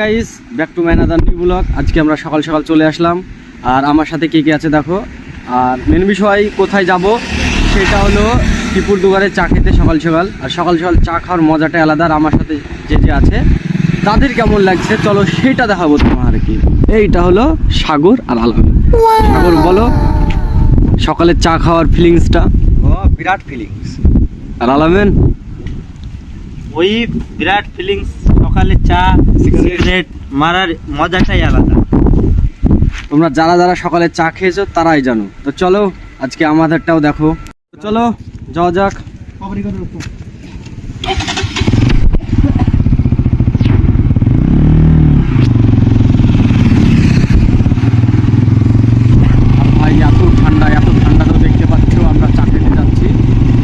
Guys back to another new blog আজকে আমরা সকাল সকাল চলে আসলাম। আর আমার সাথে কে কে আছে দেখো? আর মেন বিষয় কোথায় যাব? সেটা হলো টিপুর দুয়ারে চা খেতে সকাল সকাল। আর সকাল সকাল চা খাওয়ার মজাটাই আলাদা। আর আমার সাথে যে যে আছে তাদের কেমন লাগছে? চলো সেটা দেখাবো তোমার আর কি এইটা হলো সাগর আর আলামিন সাগর বলো। সকালে চা খাওয়ার ফিলিংসটা ও বিরাট ফিলিংস আর আলামিন? ওই বিরাট ফিলিংস সকালে চা সিগারেট মারার মজাটাই আলাদা। তোমরা যারা যারা সকালে চা খেয়েছো তারাই জানো। তো চলো আজকে আমাদেরটাও দেখো। চলো যাওয়া যাক আর ভাই এত ঠান্ডা এত ঠান্ডা তো দেখতে পাচ্ছ আমরা চা খেতে যাচ্ছি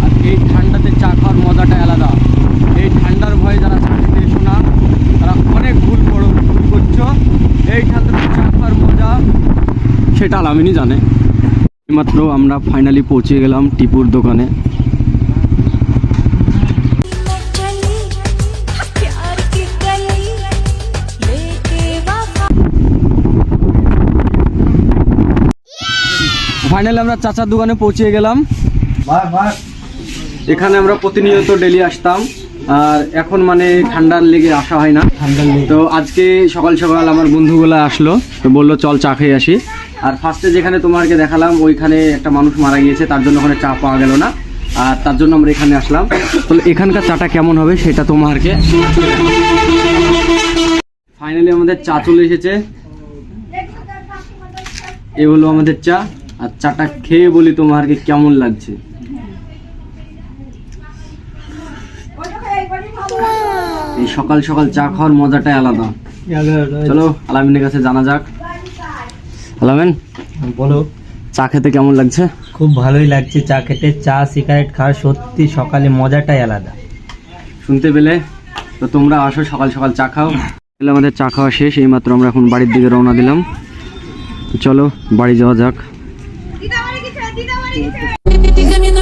আর এই ঠান্ডাতে চা খাওয়ার মজাটাই আলাদা এই ঠান্ডার ভয়ে যারা চা খেতে এসো না তারা অনেক ভুল করো ভুল করছ এই ঠান্ডাতে চা খাওয়ার মজা সেটা আলামিনই জানে। মাত্র আমরা ফাইনালি পৌঁছে গেলাম টিপুর দোকানে। ফাইনালি আমরা চাচার দোকানে পৌঁছে গেলাম। এখানে আমরা প্রতিনিয়ত ডেলি আসতাম। আর এখন মানে ঠান্ডার লেগে আসা হয় না। তো আজকে সকাল সকাল আমার বন্ধুগুলো আসলো। তো বলল চল চা খেয়ে আসি। আর ফার্স্টে যেখানে তোমাকে দেখালাম ওইখানে একটা মানুষ মারা গিয়েছে তার জন্য ওখানে চা পাওয়া গেল না। আর তার জন্য আমরা এখানে আসলাম। তাহলে এখানকার চাটা কেমন হবে সেটা তোমাকে ফাইনালি আমাদের চা চলে এসেছে। এ হলো আমাদের চা। আর চাটা খেয়ে বলি তোমারকে কেমন লাগছে। এই সকাল সকাল চা খাওয়ার মজাটাই আলাদা। চলো আলামিনের কাছে জানা যাক। আলামিন বলো চা খেতে কেমন লাগছে খুব ভালোই লাগছে চা খেতে চা সিগারেট খাওয়া সত্যি সকালে মজাটাই আলাদা শুনতে পেলে তো তোমরা আসো সকাল সকাল চা খাও তাহলে আমাদের চা খাওয়া শেষ এইমাত্র আমরা এখন বাড়ির দিকে রওনা দিলাম চলো বাড়ি যাওয়া যাক Mi camino,